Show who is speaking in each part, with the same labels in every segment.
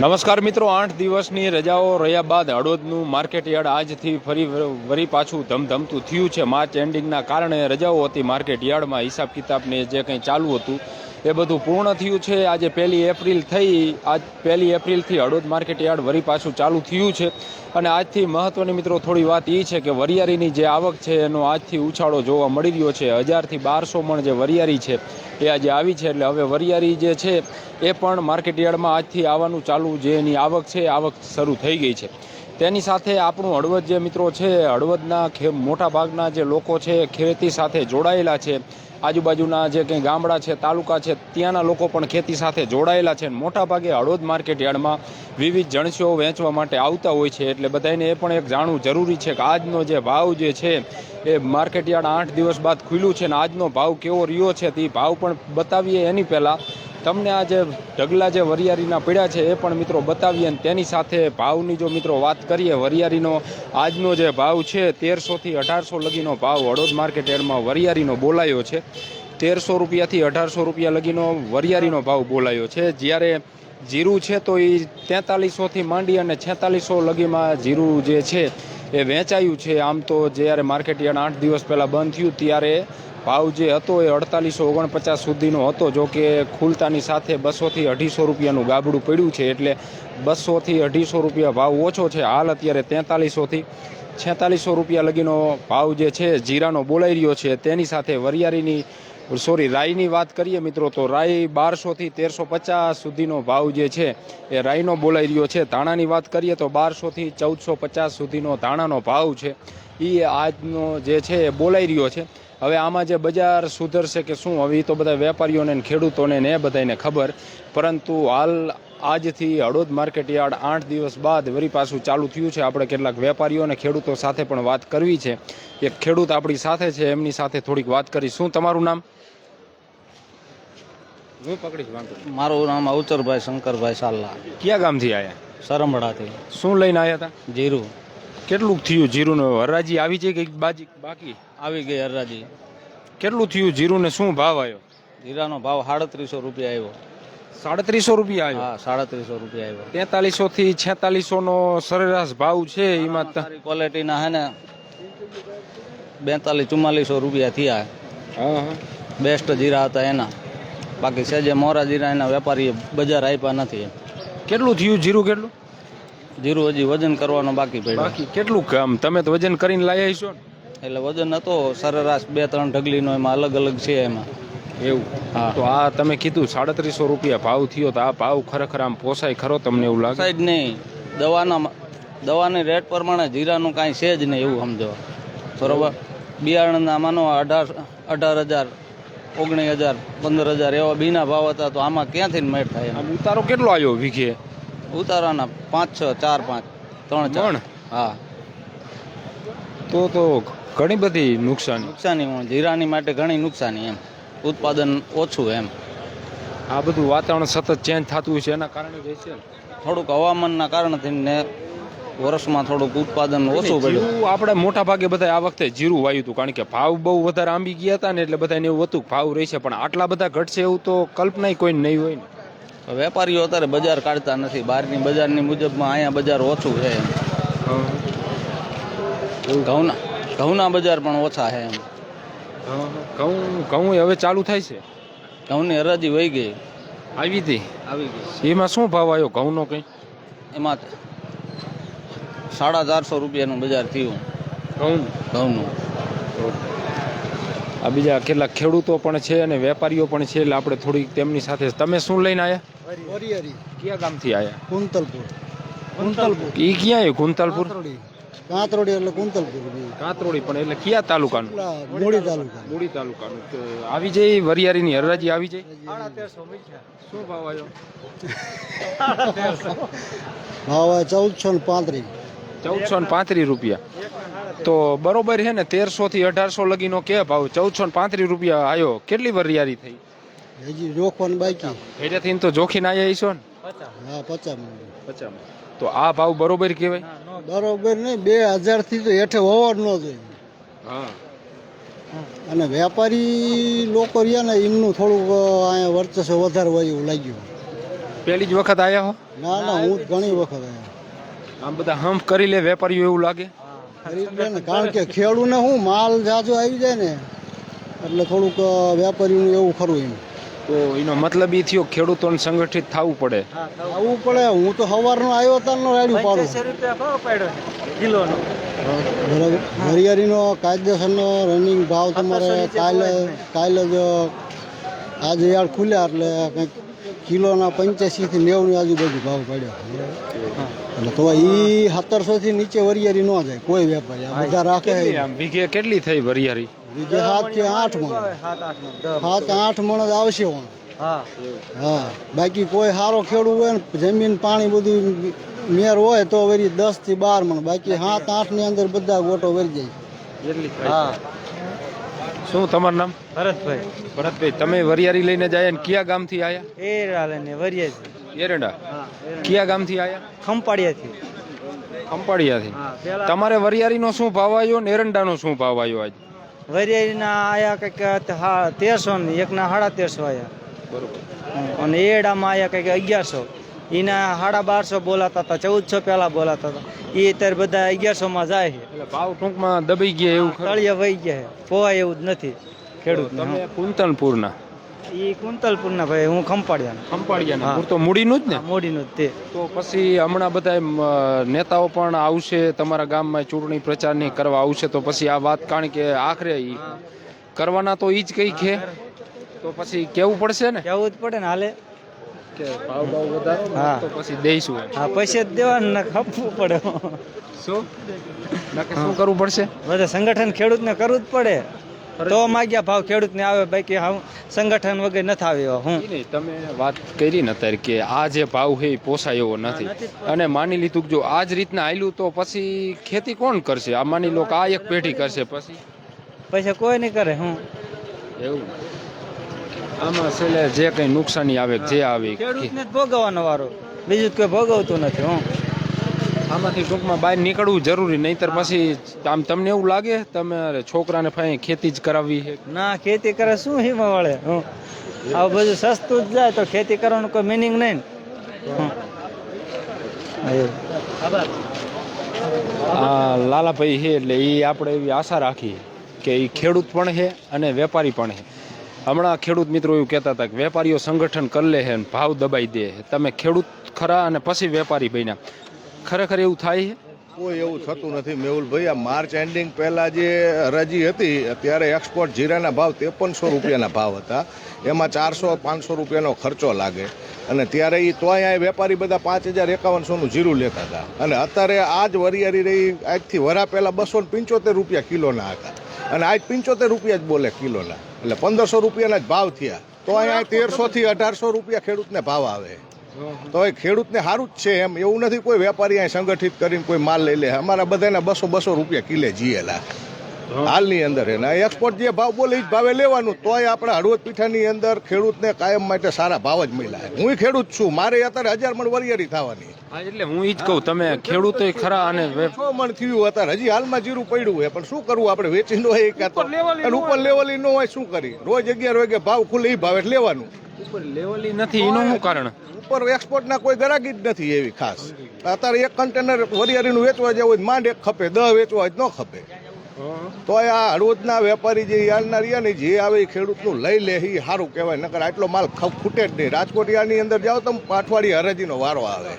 Speaker 1: નમસ્કાર મિત્રો, આઠ દિવસની રજાઓ રહ્યા બાદ હળવદનું માર્કેટ યાર્ડ આજથી ફરી વરી પાછું ધમધમતું થયું છે. માર્ચ એન્ડિંગના કારણે રજાઓ હતી માર્કેટ યાર્ડમાં હિસાબ કિતાબને જે કંઈ ચાલુ હતું એ બધું પૂર્ણ થયું છે. આજે પહેલી એપ્રિલ થઈ, આજ પહેલી એપ્રિલથી હળવદ માર્કેટ યાર્ડ વરી પાછું ચાલુ થયું છે. અને આજથી મહત્ત્વની મિત્રો થોડી વાત એ છે કે વરિયાળીની જે આવક છે એનો આજથી ઉછાળો જોવા મળી રહ્યો છે. હજારથી બારસો મણ જે વરિયાળી છે એ આજે આવી છે એટલે હવે વરિયાળી જે છે, એ પણ માર્કેટ યાર્ડમાં આજથી આવવાનું ચાલુ જે એની આવક છે આવક શરૂ થઈ ગઈ છે. તેની સાથે આપણું હળવદ જે મિત્રો છે, હળવદના મોટા ભાગના જે લોકો છે, ખેતી સાથે જોડાયેલા છે. આજુબાજુના જે કંઈ ગામડા છે, તાલુકા છે, ત્યાંના લોકો પણ ખેતી સાથે જોડાયેલા છે. મોટાભાગે હળવદ માર્કેટ યાર્ડમાં વિવિધ જણસીઓ વેચવા માટે આવતા હોય છે. એટલે બધાને એ પણ એક જાણવું જરૂરી છે કે આજનો જે ભાવ જે છે, એ માર્કેટ યાર્ડ આઠ દિવસ બાદ ખુલ્યું છે. અને આજનો ભાવ કેવો રહ્યો છે તે ભાવ પણ બતાવીએ એની પહેલાં. તમને આ જે ઢગલા જે વરિયાળીના પીડા છે એ પણ મિત્રો બતાવીએ અને તેની સાથે ભાવની જો મિત્રો વાત કરીએ વરિયાળીનો આજનો જે ભાવ છે તેરસોથી અઢારસો લગીનો ભાવ હળવદ માર્કેટ એડમાં વરિયાળીનો બોલાયો છે. તેરસો રૂપિયાથી અઢારસો રૂપિયા લગીનો વરિયાળીનો ભાવ બોલાયો છે. જ્યારે જીરું છે તો એ તેતાલીસોથી માંડી અને છેતાલીસો લગીમાં જીરું જે છે એ વેચાયું છે. આમ તો જ્યારે માર્કેટ યાર્ડ આઠ દિવસ પહેલાં બંધ થયું, ત્યારે ભાવ જે હતો એ અડતાલીસો ઓગણપચાસ સુધીનો હતો, જો કે ખુલતાની સાથે બસોથી અઢીસો રૂપિયાનું ગાબડું પડ્યું છે, એટલે બસોથી અઢીસો રૂપિયા ભાવ ઓછો છે. હાલ અત્યારે તેતાલીસોથી છેતાલીસો રૂપિયા લગીનો ભાવ જે છે, જીરાનો બોલાઈ રહ્યો છે. તેની સાથે વરિયાળીની સોરી રાઈની વાત કરીએ મિત્રો, તો રાઈ બારસોથી તેરસો પચાસ સુધીનો ભાવ જે છે, એ રાઈનો બોલાઈ રહ્યો છે. ધાણાની વાત કરીએ તો બારસોથી ચૌદસો પચાસ સુધીનો ધાણાનો ભાવ છે. એ આજનો જે છે, એ બોલાઈ રહ્યો છે. હવે આમાં જે બજાર સુધરશે કે શું, હવે તો બધા વેપારીઓને ખેડૂતોને ને બધાને ખબર. પરંતુ હાલ આજથી હળોદ માર્કેટ યાર્ડ આઠ દિવસ બાદ વરી પાછું ચાલુ થયું છે. આપણે કેટલાક વેપારીઓ અને ખેડૂતો સાથે પણ વાત કરવી છે. એક ખેડૂત આપણી સાથે છે, એમની સાથે થોડીક વાત કરી. શું તમારું નામ? હું પકડીશ વાંધો
Speaker 2: મારું નામ અવતરભાઈ શંકરભાઈ સાલ્લા.
Speaker 1: કયા ગામથી આવ્યા
Speaker 2: સરમડાથી
Speaker 1: શું લઈને આવ્યા હતા?
Speaker 2: જીરું.
Speaker 1: કેટલું થયું જીરુંનો? હરાજી આવી છે કે બાજી બાકી?
Speaker 2: આવી ગઈ હરાજી
Speaker 1: કેટલું થયું જીરુંને? શું ભાવ આવ્યો?
Speaker 2: જીરાનો ભાવ સાડત્રીસો રૂપિયા આવ્યો.
Speaker 1: સાડત્રીસો રૂપિયા આવ્યો?
Speaker 2: હા સાડત્રીસો રૂપિયા આવ્યો.
Speaker 1: તેતાલીસો થી છેતાલીસો નો સરેરાશ ભાવ છે એમાં ત-
Speaker 2: ક્વોલિટીના હે ને બેતાલીસ ચુમ્માલીસો રૂપિયા થયા.
Speaker 1: હા, હા.
Speaker 2: બેસ્ટ જીરા હતા એના. બાકી સેજે મોરા જીરા એના વેપારીએ બજાર આપ્યા નથી.
Speaker 1: કેટલું થયું? જીરું કેટલું?
Speaker 2: જીરું હજી વજન કરવાનો બાકી પડ્યો.
Speaker 1: બાકી કેટલું કામ? તમે તો વજન કરીને લાયા છો
Speaker 2: એટલે વજન હતો સરેરાશ બે ત્રણ ઢગલીનો એમાં અલગ અલગ છે એમાં.
Speaker 1: એવું?
Speaker 2: હા.
Speaker 1: તો આ તમે કીધું સાડત્રીસો રૂપિયા ભાવ થયો તો આ ભાવ ખરેખર આમ પોસાય ખરો તમને એવું લાગે?
Speaker 2: જ નહીં. દવાના દવાની રેટ પ્રમાણે જીરાનું કાંઈ છે જ નહીં એવું સમજો. બરોબર? બિયારણના માનો અઢાર અઢાર હજાર ઓગણીસ હજાર પંદર હજાર એવા બીના ભાવ હતા તો આમાં ક્યાંથી મેળ થાય એમ?
Speaker 1: ઉતારો કેટલો આવ્યો વીઘે?
Speaker 2: ઉતારાના પાંચ છ ચાર પાંચ ત્રણ ચાર? હા.
Speaker 1: તો તો ઘણી બધી નુકસાની.
Speaker 2: નુકસાની પણ જીરાની માટે ઘણી નુકસાની એમ. ઉત્પાદન ઓછું એમ.
Speaker 1: આ બધું વાતાવરણ સતત ચેન્જ થતું હોય છે એના કારણે જે છે ને.
Speaker 2: થોડુંક હવામાનના કારણથી ને વર્ષમાં થોડુંક ઉત્પાદન ઓછું પડ્યું.
Speaker 1: આપણે મોટા ભાગે બધા આ વખતે જીરું વાયું હતું કારણ કે ભાવ બહુ વધારે આંબી ગયા હતા ને એટલે બધાને એવું હતું ભાવ રહેશે પણ આટલા બધા ઘટશે એવું તો કલ્પના કોઈ નહીં હોય ને.
Speaker 2: વેપારીઓ અત્યારે બજાર કાઢતા નથી. બહારની બજારની મુજબમાં અહીંયા બજાર ઓછું છે. ઘઉંના ઘઉંના બજાર પણ ઓછા છે એમ.
Speaker 1: ઘઉં ઘઉં હવે ચાલુ થાય છે.
Speaker 2: ઘઉંની હરાજી વહી ગઈ.
Speaker 1: આવી હતી?
Speaker 2: આવી ગઈ.
Speaker 1: એમાં શું ભાવ આવ્યો ઘઉંનો કંઈ?
Speaker 2: એમાં સાડા ચારસો રૂપિયાનું બજાર થયું.
Speaker 1: ઘઉં
Speaker 2: ઘઉંનું.
Speaker 1: આ બીજા કેટલાક ખેડૂતો પણ છે અને વેપારીઓ પણ છે એટલે આપણે થોડીક તેમની સાથે તમે શું લઈને આવ્યા
Speaker 3: વરિયારી.
Speaker 1: કયા ગામથી આવ્યા
Speaker 3: કુંતલપુર. કુંતલપુર.
Speaker 1: એ ક્યાં આવ્યું કુંતાલપુર?
Speaker 3: કાંતરોડી. એટલે કુંતલપુર
Speaker 1: કાંતરોડી પણ એટલે કયા તાલુકાનું?
Speaker 3: મૂડી તાલુકા
Speaker 1: મૂડી તાલુકાનું. આવી જાય વરિયારીની હરરાજી આવી જાય? શું ભાવ આવ્યો?
Speaker 3: ભાવ ચૌદસો ને પાંત્રીસ.
Speaker 1: ચૌદસો ને પાંત્રીસ રૂપિયા. તો બરોબર છે ને તેરસો થી અઢારસો લગીનો કે ભાવ ચૌદસો ને પાંત્રીસ રૂપિયા આવ્યો કેટલી વરિયારી થઈ?
Speaker 3: હજી જોખવાનું બાકી
Speaker 1: એટેથી તો જોખીને આવ્યા છો ને?
Speaker 3: હા પચાસ
Speaker 1: પચાસ તો આ ભાવ બરોબર કહેવાય?
Speaker 3: બરોબર નહીં બે હજારથી તો હેઠે હોવાનું ન જોઈએ
Speaker 1: હા.
Speaker 3: અને વેપારી લોકો રહ્યા ને એમનું થોડુંક અહીંયા વર્ચસ્વ વધારે હોય એવું લાગ્યું.
Speaker 1: પહેલી જ વખત આવ્યા હો?
Speaker 3: ના ના હું ઘણી વખત આવ્યો
Speaker 1: આમ બધા હમ્પ કરી લે વેપારીઓ એવું લાગે.
Speaker 3: ને કારણ કે ખેડૂને શું માલ જાજો આવી જાય ને એટલે થોડુંક વેપારીનું એવું ખરું એમ.
Speaker 1: તો એનો મતલબ એ થયો ખેડૂતોને સંગઠિત થવું પડે.
Speaker 3: આવવું પડે. હું તો સવારનો આવ્યો તારનો રાડ્યું પાડું. બરાબર હરિયાળીનો કાયદેસરનો રનિંગ ભાવ તમારે કાલે કાલે જ આજે યાર ખુલ્યા એટલે કંઈક કિલોના પંચ્યાસી થી નેવું આજુબાજુ ભાવ પડ્યો. એટલે તો એ સત્તરસો થી નીચે વરિયારી ન જાય કોઈ વેપારી. આ બધા રાખે
Speaker 1: કેટલી વીઘે કેટલી થઈ વરિયારી
Speaker 3: વીઘે સાત કે આઠ મણ. સાત આઠ મણ જ આવશે વણ હા. બાકી કોઈ સારો ખેડૂત હોય ને જમીન પાણી બધું મેર હોય તો વરી દસથી બાર મણ. બાકી સાત આઠની અંદર બધા ગોટો વરી જાય.
Speaker 1: હા. શું તમારું નામ?
Speaker 4: ભરતભાઈ.
Speaker 1: ભરતભાઈ તમે વરિયારી લઈને જાય ને કયા ગામથી આવ્યા
Speaker 4: એ વરિયાજી
Speaker 1: એરંડા? કયા ગામથી આયા?
Speaker 4: ખંપાડિયાથી
Speaker 1: ખંપાળિયાથી. તમારે વરિયારીનો શું ભાવ આવ્યો ને એરંડાનો શું ભાવ આવ્યો આજ?
Speaker 4: વરિયાળીના આયા કંઈક તેરસો ને એકના સાડા તેરસો આયા.
Speaker 1: બરોબર.
Speaker 4: અને એડામાં આયા કંઈક અગિયારસો. એના સાડા બારસો બોલાતા હતા ચૌદસો પહેલા બોલાતા હતા. એ અત્યારે બધા અગિયારસોમાં જાય છે.
Speaker 1: ભાવ ટૂંકમાં દબાઈ ગયા એવું
Speaker 4: તળિયા વહી ગયા પોવાય એવું જ નથી. ખેડૂત
Speaker 1: તમે કુંતલપુરના?
Speaker 4: એ કુંતલપુરના ભાઈ હું
Speaker 1: ખંપાળિયાના.
Speaker 4: હા.
Speaker 1: પૂર તો મૂડીનું જ ને?
Speaker 4: મૂડીનું જ તે.
Speaker 1: તો પછી હમણાં બધા નેતાઓ પણ આવશે તમારા ગામમાં ચૂંટણી પ્રચારની કરવા આવશે તો પછી આ વાત કારણ કે આખરે ઈ કરવાના તો ઈ જ કઈ છે. તો પછી કેવું પડશે ને?
Speaker 4: કેવું જ પડે ને હાલે.
Speaker 1: કે ભાવ ભાવ બધા
Speaker 4: હા.
Speaker 1: તો પછી દઈશું
Speaker 4: હા પૈસા જ દેવાનું ને ખપવું પડે.
Speaker 1: શું? શું કરવું પડશે?
Speaker 4: બધા સંગઠન ખેડૂતને કરવું જ પડે. તો માગ્યા ભાવ ખેડૂતને આવે બાકી હાવ સંગઠન વગર નથી આવ્યો હું.
Speaker 1: તમે વાત કરી ને અત્યારે કે આ જે ભાવ છે એ પોસાય એવો નથી. અને માની લીધું કે જો આ જ રીતના આયલું તો પછી ખેતી કોણ કરશે? આ માની લો કે આ એક પેઢી કરશે પછી.
Speaker 4: પછી કોઈ નહીં કરે હું.
Speaker 1: એવું. આમાં છેલ્લે જે કઈ નુકસાની આવે જે આવે
Speaker 4: ખેડૂતને ભોગવવાનો વારો. બીજું કોઈ ભોગવતું નથી હું.
Speaker 1: આમાંથી ટૂંકમાં બહાર નીકળવું જરૂરી નહીતર પછી આમ તમને એવું લાગે તમારે છોકરાને ફાઈ ખેતી જ કરાવવી છે?
Speaker 4: ના ખેતી કરે શું હિમા વળે? આ બધું સસ્તું જ જાય તો ખેતી કરવાનું કોઈ મિનિંગ નહીં
Speaker 1: આ લાલાભાઈ છે એટલે એ આપણે એવી આશા રાખીએ કે એ ખેડૂત પણ છે અને વેપારી પણ છે. હમણાં ખેડૂત મિત્રો એવું કહેતા હતા કે વેપારીઓ સંગઠન કરી લે છે ભાવ દબાઈ દે તમે ખેડૂત ખરા અને પછી વેપારી બન્યા. ખરેખર એવું થાય છે?
Speaker 5: કોઈ એવું થતું નથી. મેહુલભાઈ આ માર્ચ એન્ડિંગ પહેલાં જે હરાજી હતી ત્યારે એક્સપોર્ટ જીરાના ભાવ ત્રેપનસો રૂપિયાના ભાવ હતા. એમાં ચારસો પાંચસો રૂપિયાનો ખર્ચો લાગે. અને ત્યારે એ તોય આ વેપારી બધા પાંચ હજાર એકાવનસોનું જીરું લેતા હતા. અને અત્યારે આ જ વરિયારી રહી આજથી વરા પહેલાં બસો ને પંચોતેર રૂપિયા કિલોના હતા. અને આજ પંચોતેર રૂપિયા જ બોલે કિલોના. એટલે પંદરસો રૂપિયાના જ ભાવ થયા. તો અહીંયા તેરસો થી અઢારસો રૂપિયા ખેડૂતને ભાવ આવે. તો એ ખેડૂતને સારું જ છે એમ. એવું નથી કોઈ વેપારી અહીં સંગઠિત કરીને કોઈ માલ લઈ લે. અમારા બધાના બસો બસો રૂપિયા કિલે જીએલા હાલની અંદર એના. એક્સપોર્ટ જે ભાવ બોલે એ જ ભાવે લેવાનું. તોય આપણે હળવદ પીઠાની અંદર ખેડૂતને કાયમ માટે સારા ભાવ જ મળ્યા. હું ખેડૂત છું. મારે અત્યારે હજાર મણ વરિયારી થવાની.
Speaker 1: એટલે હું ઈ જ કહું. તમે ખેડૂતો ખરા અને
Speaker 5: છ મણ થયું અત્યારે. હજી હાલમાં જીરું પડ્યું હોય પણ શું કરવું? આપણે વેચી નો હોય ઉપર લેવલી ન હોય શું કરી રોજ અગિયાર વાગે ભાવ ખુલે એ ભાવે લેવાનું.
Speaker 1: લેવલી નથી એનું શું કારણ?
Speaker 5: ઉપર એક્સપોર્ટના કોઈ ગરાકી જ નથી એવી ખાસ. અત્યારે એક કન્ટેનર વરિયાળીનું વેચવા જવું હોય તો માંડ એક ખપે દહ વેચવા હોય ન ખપે. તો આ હળવદના વેપારી જે યારના રહ્યા ને જે આવે એ ખેડૂતનું લઈ લે એ સારું કહેવાય. નકર આટલો માલ ખ- ખૂટે જ નહીં. રાજકોટ યાની અંદર જાઓ તો પાઠવાડી હરાજીનો વારો આવે.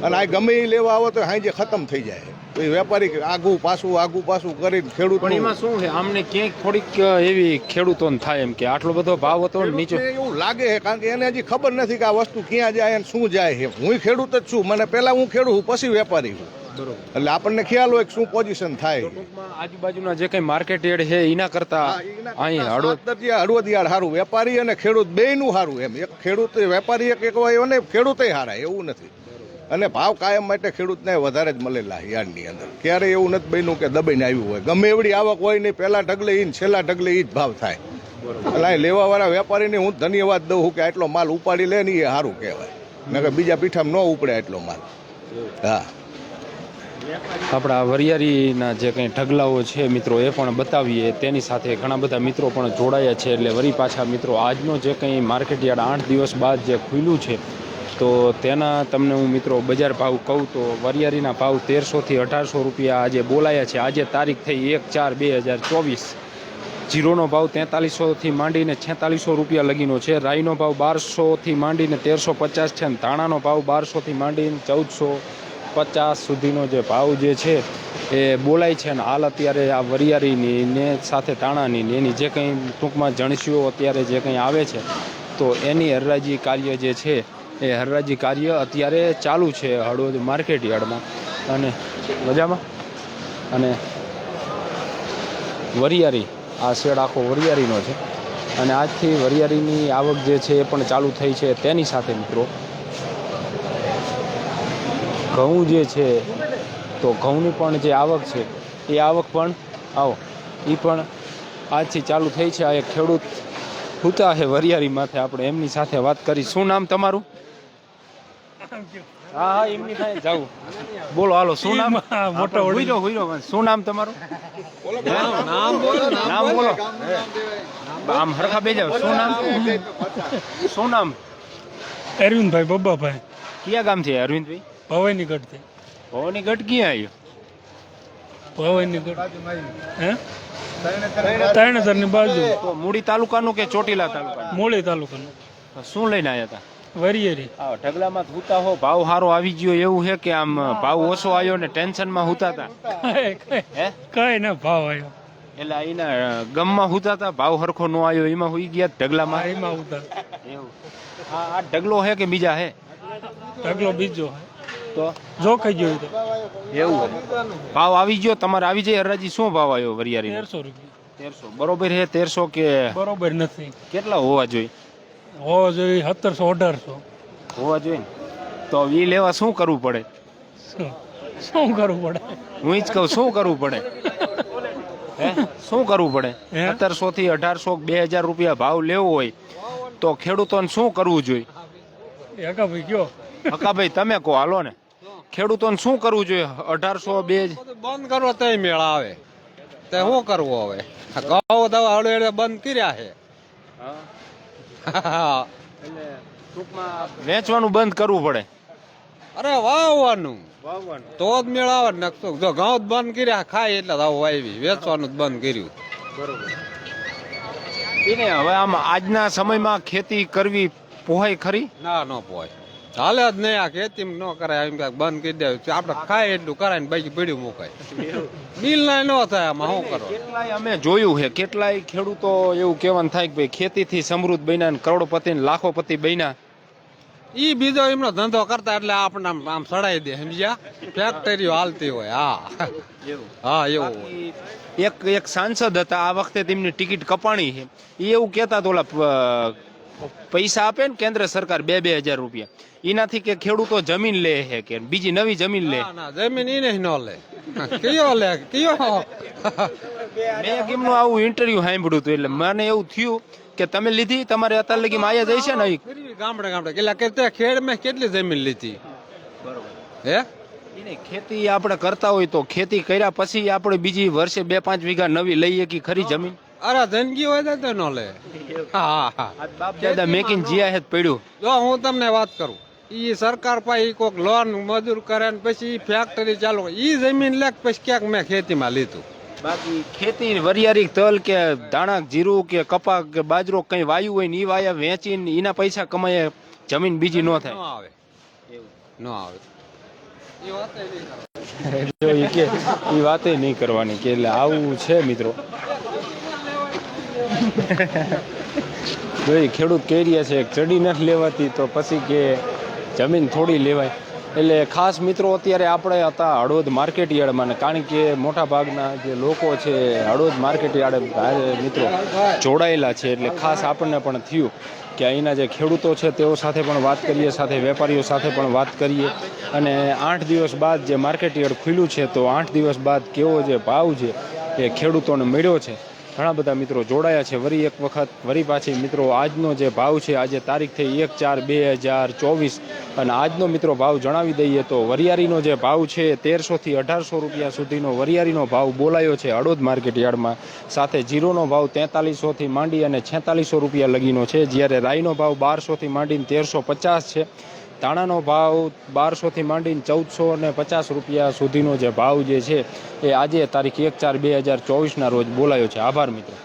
Speaker 5: અને આ ગમે એ લેવા આવો તો હાંજે ખતમ થઈ જાય. એ વેપારી આગું પાછું આગું પાછું કરીને ખેડૂત
Speaker 1: પણ એમાં શું છે? આમને ક્યાંક થોડીક એવી ખેડૂતોને થાય એમ કે આટલો બધો ભાવ હતો નીચે
Speaker 5: એવું લાગે છે કારણ કે એને હજી ખબર નથી કે આ વસ્તુ ક્યાં જાય અને શું જાય છે હું ખેડૂત જ છું. મને પહેલા હું ખેડૂત હું પછી વેપારી
Speaker 1: છું.
Speaker 5: એટલે આપણને ખ્યાલ હોય કે શું પોઝિશન થાય
Speaker 1: આજુબાજુના જે કઈ માર્કેટ યાર્ડ છે એના કરતા અહીં હળવદ
Speaker 5: હળવદ યાર્ડ સારું. વેપારી અને ખેડૂત બેયનું સારું એમ. એક ખેડૂત વેપારી એક એક હોય ખેડૂતે સારા એવું નથી. અને ભાવ કાયમ માટે ખેડૂતને વધારે જ મળેલા યાર્ડની અંદર. ક્યારેય એવું નથી બન્યું કે દબાઈને આવ્યું હોય. ગમે એવડી આવક હોય નહીં પહેલા ઢગલે ઈ ને છેલ્લા ઢગલે ઈ જ ભાવ થાય. એટલે એ લેવાવાળા વેપારીને હું ધન્યવાદ દઉં છું કે આટલો માલ ઉપાડી લે ને એ સારું કહેવાય. નકર બીજા પીઠામાં ન ઉપડે આટલો માલ. હા.
Speaker 1: આપણા વરિયારીના જે કંઈ ઢગલાઓ છે મિત્રો એ પણ બતાવીએ. તેની સાથે ઘણા બધા મિત્રો પણ જોડાયા છે. એટલે વરી પાછા મિત્રો આજનો જે કંઈ માર્કેટ યાર્ડ આઠ દિવસ બાદ જે ખુલ્યું છે તો તેના તમને હું મિત્રો બજાર ભાવ કહું તો વરિયાળીના ભાવ તેરસોથી અઢારસો રૂપિયા આજે બોલાયા છે. આજે તારીખ થઈ એક ચાર બે હજાર ચોવીસ. જીરોનો ભાવ તેતાલીસોથી માંડીને છેતાલીસો રૂપિયા લગીનો છે. રાઈનો ભાવ બારસોથી માંડીને તેરસો પચાસ છે અને ધાણાનો ભાવ બારસોથી માંડીને ચૌદસો પચાસ સુધીનો જે ભાવ જે છે એ બોલાય છે અને હાલ અત્યારે આ વરિયાળીની ને સાથે તાણાની ને એની જે કંઈ ટૂંકમાં જણસીઓ અત્યારે જે કંઈ આવે છે, તો એની હરરાજી કાર્ય જે છે એ હરરાજી કાર્ય અત્યારે ચાલુ છે હળવદ માર્કેટ યાર્ડમાં. અને મજામાં? અને વરિયારી આ શેડ આખો વરિયારીનો છે. અને આજથી વરિયારીની આવક જે છે એ પણ ચાલુ થઈ છે તેની સાથે મિત્રો. ઘઉં જે છે, તો ઘઉંની પણ જે આવક છે, એ આવક પણ આવો એ પણ આજથી ચાલુ થઈ છે. આ એક ખેડૂત હુતા છે વરિયારી માથે. આપણે એમની સાથે વાત કરી. શું નામ તમારું? હા હા એમની થાય. જાવું બોલો હાલો શું નામ? મોટો હુઈરો હુઈરો શું નામ તમારું? નામ બોલો નામ બોલો આમ હરખા બે જાવ શું નામ? શું નામ?
Speaker 6: અરવિંદભાઈ બબ્બાભાઈ.
Speaker 1: કયા છે અરવિંદભાઈ?
Speaker 6: ભવાઈની ગઢથી
Speaker 1: ભવાની ગઢ ક્યાં આવ્યો?
Speaker 6: ભવાઈની ગઢ હે? ત્રણેતરની બાજુ.
Speaker 1: તો મૂડી તાલુકાનું કે ચોટીલા તાલુકા
Speaker 6: મૂળી તાલુકાનું.
Speaker 1: શું લઈને આવ્યા હતા?
Speaker 6: વરિયેરી
Speaker 1: આ ઢગલામાં હુતા હો ભાવ સારો આવી ગયો એવું છે કે આમ ભાવ ઓછો આવ્યો ને ટેન્શનમાં હુતા હતા હે?
Speaker 6: કઈ ના ભાવ આવ્યો.
Speaker 1: એટલે અહીંના ગમમાં હુતા હતા ભાવ હરખો નો આવ્યો એમાં હુઈ ગયા ઢગલામાં?
Speaker 6: એમાં હુતા
Speaker 1: એવું. હા આ ઢગલો હે કે બીજા હે?
Speaker 6: ઢગલો બીજો
Speaker 1: તો?
Speaker 6: જો કઈ ગયો તો.
Speaker 1: એવું ભાવ આવી ગયો તમારે આવી જાય હરાજી શું ભાવ આવ્યો વરિયારી
Speaker 6: તેરસો રૂપિયા.
Speaker 1: તેરસો. બરોબર હે તેરસો કે
Speaker 6: બરોબર નથી.
Speaker 1: કેટલા હોવા જોઈએ?
Speaker 6: હોવો જોઈએ સત્તરસો અઢારસો.
Speaker 1: હોવા જોઈએ ને? તો એ લેવા શું કરવું પડે?
Speaker 6: શું? શું કરવું પડે?
Speaker 1: હું જ કહું શું કરવું પડે? હે? શું કરવું પડે? સત્તરસો થી અઢારસો બે હજાર રૂપિયા ભાવ લેવો હોય તો ખેડૂતોને શું કરવું જોઈએ?
Speaker 6: હકાભાઈ કયો?
Speaker 1: હકાભાઈ તમે કહો હાલો ને. ખેડૂતોને શું કરવું જોઈએ? અઢારસો બે
Speaker 7: બંધ કરવો તો મેળ આવે. તે શું કરવું હવે? ઘઉં દવા હળવે બંધ કર્યા છે.
Speaker 1: વેચવાનું બંધ કરવું પડે.
Speaker 7: અરે વાવવાનું. તો જ મેળાવે નકતો જો ઘઉં જ બંધ કર્યા ખાય એટલે આવું વાવી. વેચવાનું જ બંધ કર્યું.
Speaker 1: એને હવે આમ આજના સમયમાં ખેતી કરવી પોહાય ખરી?
Speaker 7: ના ન પોય હાલે જ નહીં આ ખેતી ન કરાય એમ કાંઈક બંધ કરી દે આપણે ખાય એટલું કરાય ને બાકી પડ્યું મુકાય. બિલ ના ન થાય આમાં શું કરો
Speaker 1: કેટલાય અમે જોયું છે કેટલાય ખેડૂતો એવું કહેવાનું થાય કે ભાઈ ખેતીથી સમૃદ્ધ બન્યા ને કરોડપતિ ને લાખોપતિ બન્યા.
Speaker 7: ઈ બીજો એમનો ધંધો કરતા એટલે આપણને આમ આમ સડાઈ દે સમજ્યા? ફેક્ટરીઓ હાલતી હોય હા. હા એવું
Speaker 1: એક એક સાંસદ હતા આ વખતે તેમની ટિકિટ કપાણી છે. એ એવું કહેતા તો ઓલા પૈસા આપે ને કેન્દ્ર સરકાર બે બે હજાર રૂપિયા. એનાથી કે ખેડૂતો જમીન લે છે કે બીજી નવી જમીન લે.
Speaker 7: જમીન એને ન લે. કયો લે કયો?
Speaker 1: મેં કેમનું આવું ઇન્ટરવ્યુ સાંભળ્યું હતું એટલે મને એવું થયું કે તમે લીધી તમારે અત્યાર લગી આયા જાય છે ને
Speaker 7: ગામડે ગામડે. એટલે કે ખેડ મેં કેટલી જમીન લીધી? હે?
Speaker 1: ખેતી આપણે કરતા હોય તો ખેતી કર્યા પછી આપણે બીજી વર્ષે બે પાંચ વીઘા નવી લઈએ કે ખરી જમીન?
Speaker 7: અરે ધનગી હોય તો ન લે. હા હા
Speaker 1: દાદા મેકિંગ જીયા હે પડ્યું.
Speaker 7: જો હું તમને વાત કરું. ઈ સરકાર પાસે કોઈક લોન મજૂર કરે ને પછી ઈ ફેક્ટરી ચાલુ. ઈ જમીન લે પછી ક્યાંક મેં ખેતીમાં લીધું.
Speaker 1: બાકી ખેતી વરિયાળી તલ કે ધાણા જીરું કે કપા કે બાજરો કઈ વાયુ હોય ને ઈ વાયા વેચીને એના પૈસા કમાય જમીન બીજી ન
Speaker 7: ન
Speaker 1: થાય
Speaker 7: આવે ન આવે. એ વાત નહીં કરવાની.
Speaker 1: કે એ વાતે નહીં કરવાની કે એટલે આવું છે મિત્રો. જો ઈ ખેડૂત કહી રહ્યા છે, ચડી નથી લેવાતી, તો પછી કે જમીન થોડી લેવાય. એટલે ખાસ મિત્રો, અત્યારે આપણે હતા હળવદ માર્કેટ યાર્ડમાં કારણ કે મોટા ભાગના જે લોકો છે, હળવદ માર્કેટ યાર્ડ મિત્રો જોડાયેલા છે. એટલે ખાસ આપણને પણ થયું કે અહીંના જે ખેડૂતો છે, તેઓ સાથે પણ વાત કરીએ, સાથે વેપારીઓ સાથે પણ વાત કરીએ. અને આઠ દિવસ બાદ જે માર્કેટ યાર્ડ ખુલ્યું છે, તો આઠ દિવસ બાદ કેવો જે ભાવ છે, એ ખેડૂતોને મળ્યો છે. ઘણા બધા મિત્રો જોડાયા છે. વરી એક વખત વરી પાછી મિત્રો, આજનો જે ભાવ છે, આજે તારીખ થઈ એક ચાર બે હજાર ચોવીસ અને આજનો મિત્રો ભાવ જણાવી દઈએ તો વરિયાળીનો જે ભાવ છે તેરસોથી અઢારસો રૂપિયા સુધીનો વરિયાળીનો ભાવ બોલાયો છે હળોદ માર્કેટ યાર્ડમાં. સાથે જીરોનો ભાવ તેતાલીસોથી માંડી અને છેતાલીસો રૂપિયા લગીનો છે. જ્યારે રાઈનો ભાવ બારસોથી માંડીને તેરસો પચાસ છે. ધાણાનો ભાવ બારસોથી માંડીને ચૌદસો અને પચાસ રૂપિયા સુધીનો જે ભાવ જે છે, એ આજે તારીખ એક ચાર બે હજાર ચોવીસના રોજ બોલાયો છે. આભાર મિત્રો.